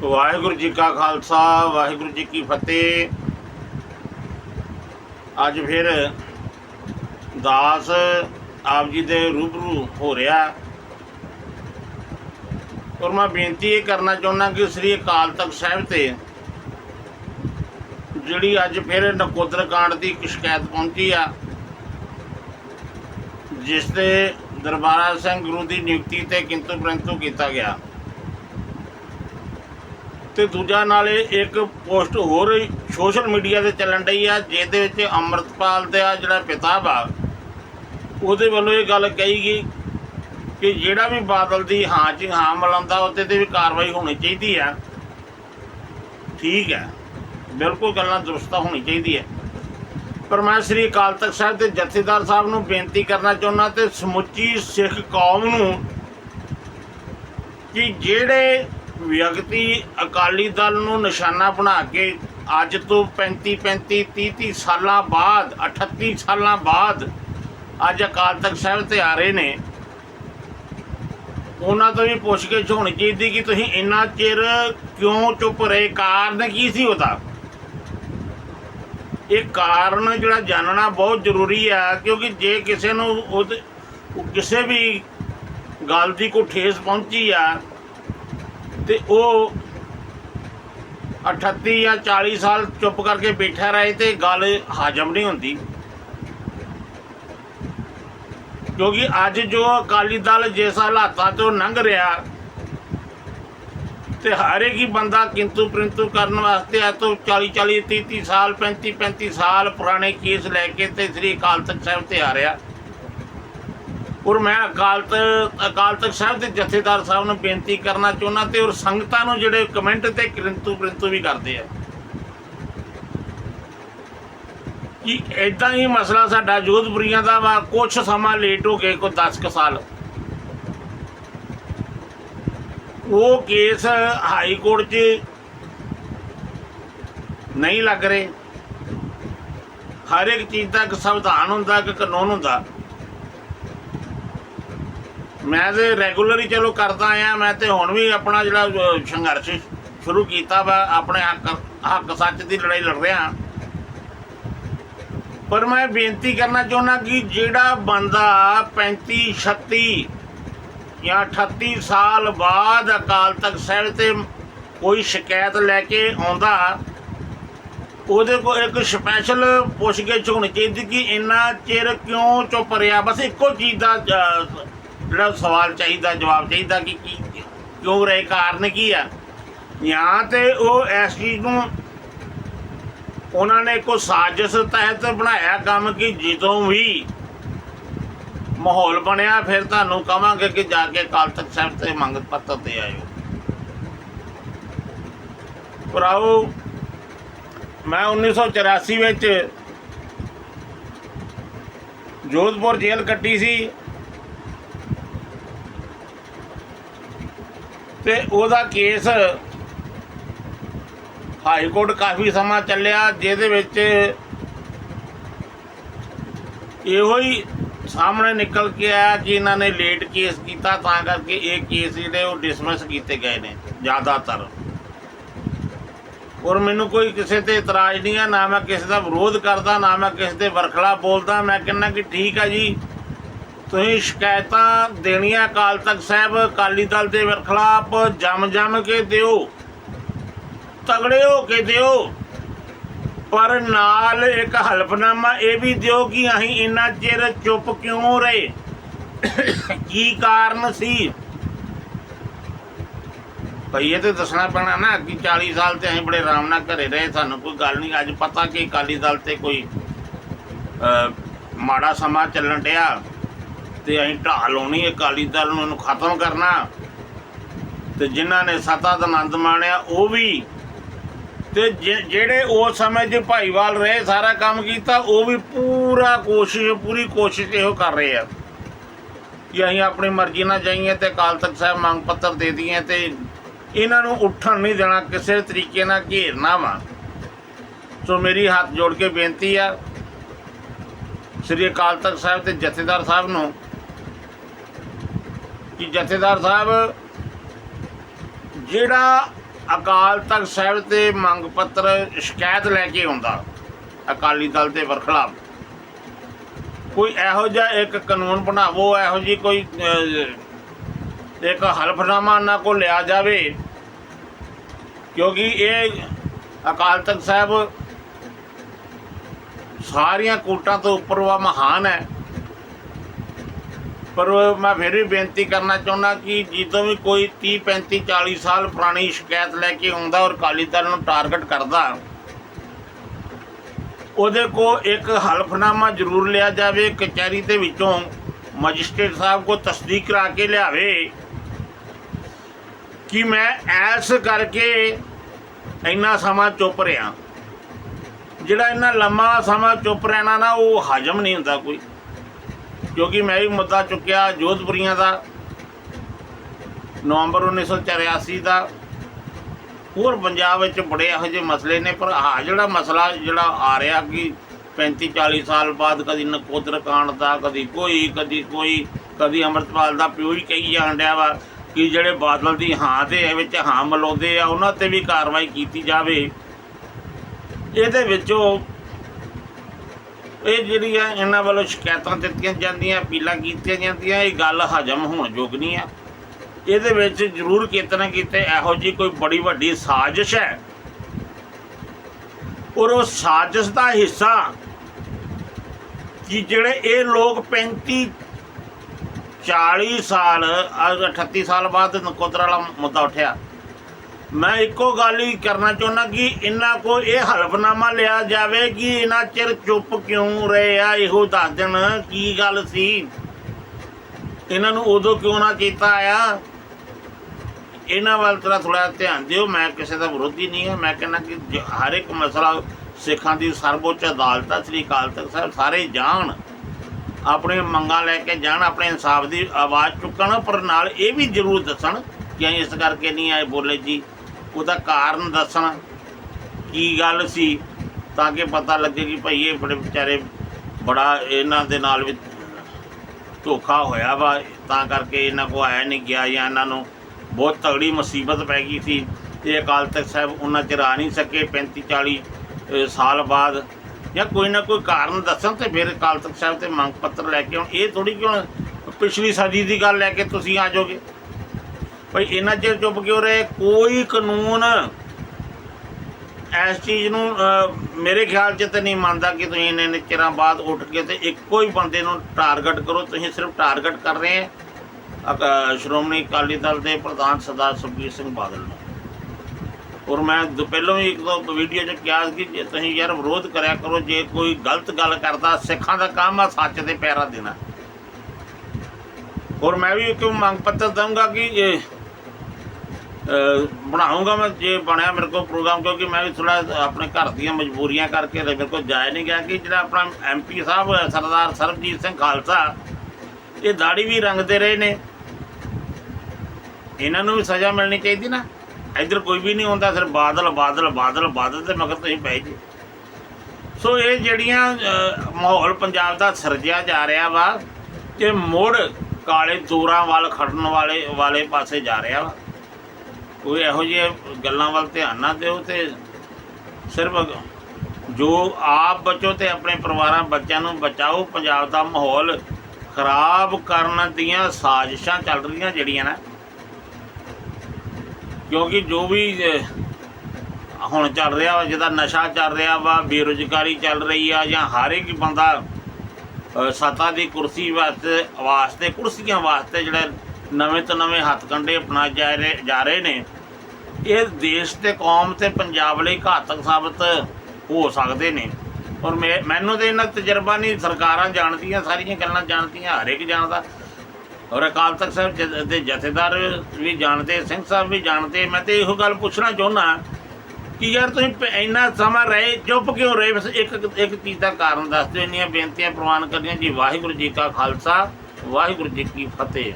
ਵਾਹਿਗੁਰੂ ਜੀ ਕਾ ਖਾਲਸਾ, ਵਾਹਿਗੁਰੂ ਜੀ ਕੀ ਫਤਿਹ। ਅੱਜ ਫਿਰ ਦਾਸ ਆਪ ਜੀ ਦੇ ਰੂਬਰੂ ਹੋ ਰਿਹਾ। ਔਰ ਮੈਂ ਬੇਨਤੀ ਇਹ ਕਰਨਾ ਚਾਹੁੰਦਾ ਕਿ ਸ੍ਰੀ ਅਕਾਲ ਤਖਤ ਸਾਹਿਬ ਤੇ ਜਿਹੜੀ ਅੱਜ ਫਿਰ ਨਕੋਦਰ ਕਾਂਡ ਦੀ ਇੱਕ ਸ਼ਿਕਾਇਤ ਪਹੁੰਚੀ ਆ, ਜਿਸ ਤੇ ਦਰਬਾਰਾ ਸਿੰਘ ਗੁਰੂ ਦੀ ਨਿਯੁਕਤੀ ਤੇ ਕਿੰਤੂ ਪ੍ਰੰਤੂ ਕੀਤਾ ਗਿਆ। ਤੇ ਦੂਜਾ ਨਾਲੇ ਇੱਕ ਪੋਸਟ ਹੋਰ ਸੋਸ਼ਲ ਮੀਡੀਆ ਤੇ ਚੱਲਣ ਡਈ ਆ, ਜਿਹਦੇ ਵਿੱਚ ਅੰਮ੍ਰਿਤਪਾਲ ਦਾ ਜਿਹੜਾ ਪਿਤਾ ਵਾ, ਉਹਦੇ ਵੱਲੋਂ ਇਹ ਗੱਲ ਕਹੀ ਗਈ ਕਿ ਜਿਹੜਾ ਵੀ ਬਾਦਲ ਦੀ ਹਾਂ 'ਚ ਹਾਂ ਮਿਲਾਉਂਦਾ ਉਹਦੇ ਤੇ ਵੀ ਕਾਰਵਾਈ ਹੋਣੀ ਚਾਹੀਦੀ ਆ। ਠੀਕ ਹੈ ਬਿਲਕੁਲ ਗੱਲਾਂ ਦੁਰਸਤਾ ਹੋਣੀ ਚਾਹੀਦੀ ਹੈ ਪਰ ਮੈਂ ਸ੍ਰੀ ਅਕਾਲ ਤਖਤ ਸਾਹਿਬ ਦੇ ਜਥੇਦਾਰ ਸਾਹਿਬ ਨੂੰ ਬੇਨਤੀ ਕਰਨਾ ਚਾਹੁੰਦਾ ਤੇ ਸਮੁੱਚੀ ਸਿੱਖ ਕੌਮ ਨੂੰ ਕਿ ਜਿਹੜੇ ਵਿਅਕਤੀ ਅਕਾਲੀ ਦਲ ਨੂੰ ਨਿਸ਼ਾਨਾ ਬਣਾ ਕੇ ਅੱਜ ਤੋਂ 35 35 30 30 ਸਾਲਾਂ ਬਾਅਦ 38 ਸਾਲਾਂ ਬਾਅਦ ਅੱਜ ਅਕਾਲ ਤਖਤ ਸਾਹਿਬ ਤੇ ਆ ਰਹੇ ਨੇ। ਉਹਨਾਂ ਤੋਂ ਵੀ ਪੁੱਛ ਕੇ ਹੋਣੀ ਚਾਹੀਦੀ ਕਿ ਤੁਸੀਂ ਇੰਨਾ ਚਿਰ ਕਿਉਂ ਚੁੱਪ ਰਹੇ? ਕਾਰਨ ਕੀ ਸੀ ਉਹਦਾ? ਇਹ ਕਾਰਨ ਜਿਹੜਾ ਜਾਣਨਾ ਬਹੁਤ ਜ਼ਰੂਰੀ ਆ, ਕਿਉਂਕਿ ਜੇ ਕਿਸੇ ਨੂੰ ਉਹਦੇ ਉਹ ਕਿਸੇ ਵੀ ਗੱਲ ਦੀ ਕੋਈ ਠੇਸ ਪਹੁੰਚੀ ਆ ਤੇ ਉਹ 38 ਜਾਂ 40 ਸਾਲ ਚੁੱਪ ਕਰਕੇ ਬੈਠਾ ਰਹੇ ਤੇ ਗੱਲ ਹਾਜ਼ਮ ਨਹੀਂ ਹੁੰਦੀ। ਕਿਉਂਕਿ ਅੱਜ ਜੋ ਅਕਾਲੀ ਦਲ ਜਿਸ ਹਾਲਾਤਾਂ ਤੋਂ ਲੰਘ ਰਿਹਾ ਤੇ ਹਰ ਇੱਕ ਹੀ ਬੰਦਾ ਕਿੰਤੂ ਪ੍ਰਿੰਤੂ ਕਰਨ ਵਾਸਤੇ ਆ ਤੋਂ 40 40 30 30 ਸਾਲ 35 35 ਸਾਲ ਪੁਰਾਣੇ ਕੇਸ ਲੈ ਕੇ ਤੇ ਸ੍ਰੀ ਅਕਾਲ ਤਖਤ ਸਾਹਿਬ ਤੇ ਆ। ਰਿਹਾ ਔਰ ਮੈਂ ਅਕਾਲ ਅਕਾਲ ਤਖਤ ਸਾਹਿਬ ਦੇ ਜਥੇਦਾਰ ਸਾਹਿਬ ਨੂੰ ਬੇਨਤੀ ਕਰਨਾ ਚਾਹੁੰਦਾ ਤੇ ਔਰ ਸੰਗਤਾਂ ਨੂੰ ਜਿਹੜੇ ਕਮੈਂਟ ਤੇ ਕਿੰਤੂ ਪ੍ਰਿੰਤੂ ਵੀ ਕਰਦੇ ਆ। ਕਿ ਇਦਾਂ ਹੀ ਮਸਲਾ ਸਾਡਾ ਜੋਧਪੁਰੀਆਂ ਦਾ ਵਾ ਕੁਝ ਸਮਾਂ ਲੇਟ ਹੋ ਗਏ ਕੋ 10 ਕੁ ਸਾਲ। ਉਹ ਕੇਸ ਹਾਈ ਕੋਰਟ 'ਚ ਨਹੀਂ ਲੱਗ ਰਹੇ। ਹਰ ਇੱਕ ਚੀਜ਼ ਦਾ ਇੱਕ ਸੰਵਿਧਾਨ ਹੁੰਦਾ, ਇੱਕ ਕਾਨੂੰਨ ਹੁੰਦਾ। ਮੈਂ ਤੇ ਰੈਗੂਲਰ ਹੀ ਚਲੋ ਕਰਦਾ ਆਇਆ ਮੈਂ ਤੇ ਹੁਣ ਵੀ ਆਪਣਾ ਜਿਹੜਾ ਅਹ, ਸੰਘਰਸ਼ ਸ਼ੁਰੂ ਕੀਤਾ ਵਾ ਆਪਣੇ ਹੱਕ ਹੱਕ ਸੱਚ ਦੀ ਲੜਾਈ ਲੜ ਰਿਹਾ ਪਰ ਮੈਂ ਬੇਨਤੀ ਕਰਨਾ ਚਾਹੁੰਦਾ ਕਿ ਜਿਹੜਾ ਬੰਦਾ 35 36 ਜਾਂ 38 ਸਾਲ ਬਾਅਦ ਅਕਾਲ ਤਖਤ ਸਾਹਿਬ ਤੇ ਕੋਈ ਸ਼ਿਕਾਇਤ ਲੈ ਕੇ ਆਉਂਦਾ ਉਹਦੇ ਕੋਲ ਇੱਕ ਸਪੈਸ਼ਲ ਪੁੱਛਗਿੱਛ ਹੋਣੀ ਚਾਹੀਦੀ ਕਿ ਇੰਨਾ ਚਿਰ ਕਿਉਂ ਚੁੱਪ ਰਿਹਾ? ਬਸ ਇੱਕੋ ਚੀਜ਼ ਦਾ ਅਹ, ਜਿਹੜਾ ਸਵਾਲ ਚਾਹੀਦਾ, ਜਵਾਬ ਚਾਹੀਦਾ ਕਿ ਕੀ ਕਿਉਂ ਰਹੇ, ਕਾਰਨ ਕੀ ਆ? ਜਾਂ ਤੇ ਉਹ ਇਸ ਚੀਜ਼ ਨੂੰ ਉਹਨਾਂ ਨੇ ਕੋਈ ਸਾਜ਼ਿਸ਼ ਤਹਿਤ ਬਣਾਇਆ ਕੰਮ ਕਿ ਜਦੋਂ ਵੀ ਮਾਹੌਲ ਬਣਿਆ, ਫਿਰ ਤੁਹਾਨੂੰ ਕਵਾਂਗੇ ਕਿ ਜਾ ਕੇ ਅਕਾਲ ਤਖਤ ਸਾਹਿਬ ਤੇ ਮੰਗ ਪੱਤਰ ਤੇ ਆਇਓ। ਭਰਾਓ ਮੈਂ 1984 ਵਿੱਚ ਜੋਧਪੁਰ ਜੇਲ੍ਹ ਕੱਟੀ ਸੀ। ਤੇ ਉਹਦਾ ਕੇਸ ਹਾਈ ਕੋਰਟ ਕਾਫੀ ਸਮਾਂ ਚੱਲਿਆ, ਜਿਹਦੇ ਵਿੱਚ ਇਹੋ ਹੀ ਸਾਹਮਣੇ ਨਿਕਲ ਕੇ ਆਇਆ ਕਿ ਇਹਨਾਂ ਨੇ ਲੇਟ ਕੇਸ ਕੀਤਾ, ਤਾਂ ਕਰਕੇ ਇਹ ਕੇਸ ਜਿਹੜੇ ਉਹ ਡਿਸਮਿਸ ਕੀਤੇ ਗਏ ਨੇ, ਜ਼ਿਆਦਾਤਰ। ਔਰ ਮੈਨੂੰ ਕੋਈ ਕਿਸੇ ਤੇ ਇਤਰਾਜ਼ ਨਹੀਂ ਆ, ਨਾ ਮੈਂ ਕਿਸੇ ਦਾ ਵਿਰੋਧ ਕਰਦਾ, ਨਾ ਮੈਂ ਕਿਸੇ ਦੇ ਵਰਖਲਾ ਬੋਲਦਾ, ਮੈਂ ਕਹਿੰਦਾ ਕਿ ਠੀਕ ਆ ਜੀ ਤੁਸੀਂ ਸ਼ਿਕਾਇਤਾਂ ਦੇਣੀਆਂ ਅਕਾਲ ਤਖਤ ਸਾਹਿਬ, ਅਕਾਲੀ ਦਲ ਦੇ ਖਿਲਾਫ ਜਮ ਜਮ ਕੇ ਦਿਓ, ਤਗੜੇ ਹੋ ਕੇ ਦਿਓ, ਪਰ ਨਾਲ ਇੱਕ ਹਲਫਨਾਮਾ ਇਹ ਵੀ ਦਿਓ ਕਿ ਅਸੀਂ ਇੰਨਾ ਚਿਰ ਚੁੱਪ ਕਿਉਂ ਰਹੇ? ਕੀ ਕਾਰਨ ਸੀ? ਭਈ ਇਹ ਤੇ ਦੱਸਣਾ ਪੈਣਾ ਨਾ ਕਿ 40 ਸਾਲ ਤੇ ਅਸੀਂ ਬੜੇ ਆਰਾਮ ਨਾਲ ਘਰੇ ਰਹੇ, ਸਾਨੂੰ ਕੋਈ ਗੱਲ ਨਹੀਂ। ਅੱਜ ਪਤਾ ਕਿ ਅਕਾਲੀ ਦਲ ਤੇ ਕੋਈ ਮਾੜਾ ਸਮਾਂ ਚੱਲਣ ਡਿਆ। ਤੇ ਅਸੀਂ ਢਾਹ ਲਾਉਣੀ ਅਕਾਲੀ ਦਲ ਨੂੰ ਇਹਨੂੰ ਖਤਮ ਕਰਨਾ। ਤੇ ਜਿਨ੍ਹਾਂ ਨੇ ਸਤਾ ਦਾ ਆਨੰਦ ਮਾਣਿਆ, ਉਹ ਵੀ। ਤੇ ਜਿ- ਜਿਹੜੇ ਉਸ ਸਮੇਂ 'ਚ ਭਾਈਵਾਲ ਰਹੇ, ਸਾਰਾ ਕੰਮ ਕੀਤਾ, ਉਹ ਵੀ ਪੂਰਾ ਕੋਸ਼ਿਸ਼, ਪੂਰੀ ਕੋਸ਼ਿਸ਼ ਇਹੋ ਕਰ ਰਹੇ ਆ। ਕਿ ਅਸੀਂ ਆਪਣੀ ਮਰਜ਼ੀ ਨਾਲ ਜਾਈਏ ਤੇ ਅਕਾਲ ਤਖਤ ਸਾਹਿਬ ਮੰਗ ਪੱਤਰ ਦੇ ਦਈਏ ਤੇ ਇਹਨਾਂ ਨੂੰ ਉੱਠਣ ਨਹੀਂ ਦੇਣਾ, ਕਿਸੇ ਤਰੀਕੇ ਨਾਲ ਘੇਰਨਾ ਵਾ। ਸੋ ਮੇਰੀ ਹੱਥ ਜੋੜ ਕੇ ਬੇਨਤੀ ਆ, ਸ੍ਰੀ ਅਕਾਲ ਤਖਤ ਸਾਹਿਬ ਤੇ ਜਥੇਦਾਰ ਸਾਹਿਬ ਨੂੰ ਕਿ ਜਥੇਦਾਰ ਸਾਹਿਬ, ਜਿਹੜਾ ਅਕਾਲ ਤਖਤ ਸਾਹਿਬ ਤੇ ਮੰਗ ਪੱਤਰ ਸ਼ਿਕਾਇਤ ਲੈ ਕੇ ਆਉਂਦਾ, ਅਕਾਲੀ ਦਲ ਦੇ ਵਰਖਲਾਫ, ਕੋਈ ਇਹੋ ਜਿਹਾ ਇੱਕ ਕਾਨੂੰਨ ਬਣਾਵੋ, ਇਹੋ ਜੀ ਕੋਈ ਇੱਕ ਹਲਫਨਾਮਾ ਨਾ ਕੋਲ ਲਿਆ ਜਾਵੇ, ਕਿਉਂਕਿ ਇਹ ਅਕਾਲ ਤਖਤ ਸਾਹਿਬ ਸਾਰੀਆਂ ਕੋਟਾਂ ਤੋਂ ਉੱਪਰ ਵਾ ਮਹਾਨ ਹੈ। ਪਰ ਮੈਂ ਫਿਰ ਵੀ ਬੇਨਤੀ ਕਰਨਾ ਚਾਹੁੰਦਾ ਕਿ ਜਦੋਂ ਵੀ ਕੋਈ 30 35 40 ਸਾਲ ਪੁਰਾਣੀ ਸ਼ਿਕਾਇਤ ਲੈ ਕੇ ਆਉਂਦਾ ਔਰ ਅਕਾਲੀ ਦਲ ਨੂੰ ਟਾਰਗੇਟ ਕਰਦਾ, ਉਹਦੇ ਕੋ ਇੱਕ ਹਲਫਨਾਮਾ ਜ਼ਰੂਰ ਲਿਆ ਜਾਵੇ, ਕਚਹਿਰੀ ਦੇ ਵਿੱਚੋਂ ਮੈਜਿਸਟ੍ਰੇਟ ਸਾਹਿਬ ਕੋ ਤਸਦੀਕ ਕਰਾ ਕੇ ਲਿਆਵੇ, ਕਿ ਮੈਂ ਐਸ ਕਰਕੇ ਇੰਨਾ ਸਮਾਂ ਚੁੱਪ ਰਿਹਾ। ਜਿਹੜਾ ਇੰਨਾ ਲੰਮਾ ਸਮਾਂ ਚੁੱਪ ਰਹਿਣਾ ਨਾ, ਉਹ ਹਜਮ ਨਹੀਂ ਹੁੰਦਾ ਕੋਈ। ਕਿਉਂਕਿ ਮੈਂ ਵੀ ਮੁੱਦਾ ਚੁੱਕਿਆ ਜੋਧਪੁਰੀਆਂ ਦਾ, ਨਵੰਬਰ 1984 ਦਾ। ਹੋਰ ਪੰਜਾਬ ਵਿੱਚ ਬੜੇ ਇਹੋ ਜਿਹੇ ਮਸਲੇ ਨੇ, ਪਰ ਆ ਜਿਹੜਾ ਮਸਲਾ ਜਿਹੜਾ ਆ ਰਿਹਾ ਕਿ 35 40 ਸਾਲ ਬਾਅਦ ਕਦੀ ਨਕੋਦਰ ਕਾਂਡ ਦਾ, ਕਦੀ ਕੋਈ ਕਦੀ ਕੋਈ, ਕਦੀ ਅੰਮ੍ਰਿਤਪਾਲ ਦਾ ਪਿਓ ਹੀ ਕਹੀ ਜਾਣ ਡਿਆ ਵਾ ਕਿ ਜਿਹੜੇ ਬਾਦਲ ਦੀ ਹਾਂ ਦੇ ਵਿੱਚ ਹਾਂ ਮਲਾਉਂਦੇ ਆ, ਉਹਨਾਂ ਤੇ ਵੀ ਕਾਰਵਾਈ ਕੀਤੀ ਜਾਵੇ। ਇਹਦੇ ਵਿੱਚੋਂ ਇਹ ਜਿਹੜੀ ਆ, ਇਹਨਾਂ ਵੱਲੋਂ ਸ਼ਿਕਾਇਤਾਂ ਦਿੱਤੀਆਂ ਜਾਂਦੀਆਂ, ਅਪੀਲਾਂ ਕੀਤੀਆਂ ਜਾਂਦੀਆਂ, ਇਹ ਗੱਲ ਹਜਮ ਹੋਣ ਯੋਗ ਨਹੀਂ ਆ। ਇਹਦੇ ਵਿੱਚ ਜ਼ਰੂਰ ਕਿਤੇ ਨਾ ਕਿਤੇ ਇਹੋ ਜੀ ਕੋਈ ਬੜੀ ਵੱਡੀ ਸਾਜ਼ਿਸ਼ ਹੈ। ਔਰ ਉਹ ਸਾਜ਼ਿਸ਼ ਦਾ ਹਿੱਸਾ ਕਿ ਜਿਹੜੇ ਇਹ ਲੋਕ 35 40 ਸਾਲ ਅੱਜ 38 ਸਾਲ ਬਾਅਦ ਨਕੋਦਰ ਵਾਲਾ ਮੁੱਦਾ ਉੱਠਿਆ ਮੈਂ ਇੱਕੋ ਗੱਲ ਹੀ ਕਰਨਾ ਚਾਹੁੰਦਾ ਕਿ ਇਹਨਾਂ ਕੋ ਇਹ ਹਲਫਨਾਮਾ ਲਿਆ ਜਾਵੇ ਕਿ ਇਹਨਾਂ ਚਿਰ ਚੁੱਪ ਕਿਉਂ ਰਹੇ ਆ? ਇਹੋ ਦੱਸ ਦੇਣ ਕੀ ਗੱਲ ਸੀ? ਇਹਨਾਂ ਨੂੰ ਉਦੋਂ ਕਿਉਂ ਨਾ ਕੀਤਾ ਆਇਆ ਇਹਨਾਂ ਵੱਲ ਥੋੜਾ ਥੋੜਾ ਧਿਆਨ ਦਿਓ, ਮੈਂ ਕਿਸੇ ਦਾ ਵਿਰੋਧੀ ਨਹੀਂ ਹਾਂ ਮੈਂ ਕਹਿੰਦਾ ਕਿ ਜ- ਹਰ ਇੱਕ ਮਸਲਾ ਸਿੱਖਾਂ ਦੀ ਸਰਵਉੱਚ ਅਦਾਲਤ ਆ, ਸ੍ਰੀ ਅਕਾਲ ਤਖਤ ਸਾਹਿਬ ਸਾਰੇ ਜਾਣ। ਆਪਣੇ ਮੰਗਾਂ ਲੈ ਕੇ ਜਾਣ, ਆਪਣੇ ਇਨਸਾਫ ਦੀ ਆਵਾਜ਼ ਚੁੱਕਣ, ਪਰ ਨਾਲ ਇਹ ਵੀ ਜ਼ਰੂਰ ਦੱਸਣ ਕਿ ਅਸੀਂ ਇਸ ਕਰਕੇ ਨਹੀਂ ਆਏ ਬੋਲੇ ਜੀ। ਉਹਦਾ ਕਾਰਨ ਦੱਸਣ ਕੀ ਗੱਲ ਸੀ ਤਾਂ ਕਿ ਪਤਾ ਲੱਗੇ ਕਿ ਭਾਈ ਇਹ ਬੜੇ ਵਿਚਾਰੇ ਬੜਾ ਇਹਨਾਂ ਦੇ ਨਾਲ ਵੀ ਧੋਖਾ ਹੋਇਆ ਵਾ, ਤਾਂ ਕਰਕੇ ਇਹਨਾਂ ਕੋ ਆਇਆ ਨਹੀਂ ਗਿਆ ਜਾਂ ਇਹਨਾਂ ਨੂੰ ਬਹੁਤ ਤਗੜੀ ਮੁਸੀਬਤ ਪੈ ਗਈ ਸੀ। ਤੇ ਅਕਾਲ ਤਖਤ ਸਾਹਿਬ ਉਹਨਾਂ ਚਿਰ ਆ ਨਹੀਂ ਸਕੇ 35 40 ਸਾਲ ਬਾਅਦ। ਜਾਂ ਕੋਈ ਨਾ ਕੋਈ ਕਾਰਨ ਦੱਸਣ ਤੇ ਫਿਰ ਅਕਾਲ ਤਖਤ ਸਾਹਿਬ ਤੇ ਮੰਗ ਪੱਤਰ ਲੈ ਕੇ ਆਉਣ। ਇਹ ਥੋੜੀ ਕਿ ਹੁਣ ਪਿਛਲੀ ਸਦੀ ਦੀ ਗੱਲ ਲੈ ਕੇ ਤੁਸੀਂ ਆ ਜਾਓਗੇ। ਭਾਈ ਇਹਨਾਂ ਚਿਰ ਚੁੱਪ ਕਿਉਂ ਰਹੇ? ਕੋਈ ਕਾਨੂੰਨ ਇਸ ਚੀਜ਼ ਨੂੰ ਮੇਰੇ ਖਿਆਲ 'ਚ ਤਾਂ ਨਹੀਂ ਮੰਨਦਾ ਕਿ ਤੁਸੀਂ ਇੰਨੇ ਇੰਨੇ ਚਿਰਾਂ ਬਾਅਦ ਉੱਠ ਕੇ ਤੇ ਇੱਕੋ ਹੀ ਬੰਦੇ ਨੂੰ ਟਾਰਗੇਟ ਕਰੋ। ਤੁਸੀਂ ਸਿਰਫ ਟਾਰਗੇਟ ਕਰ ਰਹੇ ਹੈ। ਸ਼੍ਰੋਮਣੀ ਅਕਾਲੀ ਦਲ ਦੇ ਪ੍ਰਧਾਨ ਸਰਦਾਰ ਸੁਖਬੀਰ ਸਿੰਘ ਬਾਦਲ ਨੂੰ। ਔਰ ਮੈਂ ਦ- ਪਹਿਲਾਂ ਵੀ ਇੱਕ ਦੋ ਵੀਡੀਓ 'ਚ ਕਿਹਾ ਕਿ ਜੇ ਤੁਸੀਂ ਯਾਰ ਵਿਰੋਧ ਕਰਿਆ ਕਰੋ, ਜੇ ਕੋਈ ਗਲਤ ਗੱਲ ਕਰਦਾ, ਸਿੱਖਾਂ ਦਾ ਕੰਮ ਆ, ਸੱਚ ਦੇ ਪੈਰਾ ਦੇਣਾ। ਔਰ ਮੈਂ ਵੀ ਇੱਕ ਮੰਗ ਪੱਤਰ ਦਊਂਗਾ ਕਿ ਬਣਾਉਂਗਾ ਮੈਂ ਜੇ ਬਣਿਆ ਮੇਰੇ ਕੋਲ ਪ੍ਰੋਗਰਾਮ, ਕਿਉਂਕਿ ਮੈਂ ਵੀ ਥੋੜਾ ਆਪਣੇ ਘਰ ਦੀਆਂ ਮਜਬੂਰੀਆਂ ਕਰਕੇ ਤੇ ਮੇਰੇ ਕੋਲ ਜਾਇ ਨਹੀਂ ਗਿਆ, ਕਿ ਜਿਹੜਾ ਆਪਣਾ ਐਮਪੀ ਸਾਹਿਬ ਸਰਦਾਰ ਸਰਬਜੀਤ ਸਿੰਘ ਖਾਲਸਾ, ਇਹ ਦਾੜੀ ਵੀ ਰੰਗਦੇ ਰਹੇ ਨੇ। ਇਹਨਾਂ ਨੂੰ ਵੀ ਸਜ਼ਾ ਮਿਲਣੀ ਚਾਹੀਦੀ ਨਾ। ਇੱਧਰ ਕੋਈ ਵੀ ਨਹੀਂ ਹੁੰਦਾ ਸਿਰ ਬਾਦਲ ਬਾਦਲ ਬਾਦਲ ਬਾਦਲ ਤੇ ਮਗਰ ਤੁਸੀਂ ਪੈ ਜੀ ਸੋ ਇਹ ਜਿਹੜੀਆਂ ਮਾਹੌਲ ਪੰਜਾਬ ਦਾ ਸਿਰਜਿਆ ਜਾ ਰਿਹਾ ਵਾ ਕਿ ਮੁੜ ਕਾਲੇ ਦੂਰਾਂ ਵੱਲ ਖੜਨ ਵਾਲੇ ਵਾਲੇ ਪਾਸੇ ਜਾ ਰਿਹਾ ਵਾ। ਕੋਈ ਇਹੋ ਜਿਹੇ ਗੱਲਾਂ ਵੱਲ ਧਿਆਨ ਨਾ ਦਿਓ ਤੇ ਸਿਰਫ ਜੋ ਆਪ ਬਚੋ ਤੇ ਆਪਣੇ ਪਰਿਵਾਰਾਂ ਬੱਚਿਆਂ ਨੂੰ ਬਚਾਓ ਪੰਜਾਬ ਦਾ ਮਾਹੌਲ ਖਰਾਬ ਕਰਨ ਦੀਆਂ ਸਾਜ਼ਿਸ਼ਾਂ ਚੱਲ ਰਹੀਆਂ ਜਿਹੜੀਆਂ ਨਾ। ਕਿਉਂਕਿ ਜੋ ਵੀ ਹੁਣ ਚੱਲ ਰਿਹਾ ਵਾ ਜਿਹਦਾ ਨਸ਼ਾ ਚੱਲ ਰਿਹਾ ਵਾ ਬੇਰੁਜ਼ਗਾਰੀ ਚੱਲ ਰਹੀ ਆ ਜਾਂ ਹਰ ਇੱਕ ਬੰਦਾ ਅਹ, ਦੀ ਕੁਰਸੀ ਵਾਸਤੇ ਵਾਸਤੇ ਕੁਰਸੀਆਂ ਵਾਸਤੇ ਜਿਹੜਾ ਨਵੇਂ ਤੋਂ ਨਵੇਂ ਹੱਥ ਕੰਡੇ ਅਪਣਾ ਜਾ ਰਹੇ ਜਾ ਰਹੇ ਨੇ। ਇਹ ਦੇਸ਼ ਤੇ ਕੌਮ ਤੇ ਪੰਜਾਬ ਲਈ ਘਾਤਕ ਸਾਬਤ ਹੋ ਸਕਦੇ ਨੇ। ਔਰ ਮੈਂ, ਮੈਨੂੰ ਤੇ ਇਹਨਾਂ ਤਜਰਬਾ ਨਹੀਂ, ਸਰਕਾਰਾਂ ਜਾਣਦੀਆਂ, ਸਾਰੀਆਂ ਗੱਲਾਂ ਜਾਣਦੀਆਂ, ਹਰ ਇੱਕ ਜਾਣਦਾ। ਔਰ ਅਕਾਲ ਤਖਤ ਸਾਹਿਬ ਦੇ ਜਥੇਦਾਰ ਵੀ ਜਾਣਦੇ, ਸਿੰਘ ਸਾਹਿਬ ਵੀ ਜਾਣਦੇ, ਮੈਂ ਤੇ ਇਹੋ ਗੱਲ ਪੁੱਛਣਾ ਚਾਹੁੰਦਾ ਕਿ ਯਾਰ ਤੁਸੀਂ ਇੰਨਾ ਸਮਾਂ ਰਹੇ, ਚੁੱਪ ਕਿਉਂ ਰਹੇ? ਬਸ ਇੱਕ ਇੱਕ ਚੀਜ਼ ਦਾ ਕਾਰਨ ਦੱਸ ਦਿਓ, ਇੰਨੀਆਂ ਬੇਨਤੀਆਂ ਪ੍ਰਵਾਨ ਕਰਨੀਆਂ ਜੀ, ਵਾਹਿਗੁਰੂ ਜੀ ਕਾ ਖਾਲਸਾ, ਵਾਹਿਗੁਰੂ ਜੀ ਕੀ ਫਤਿਹ।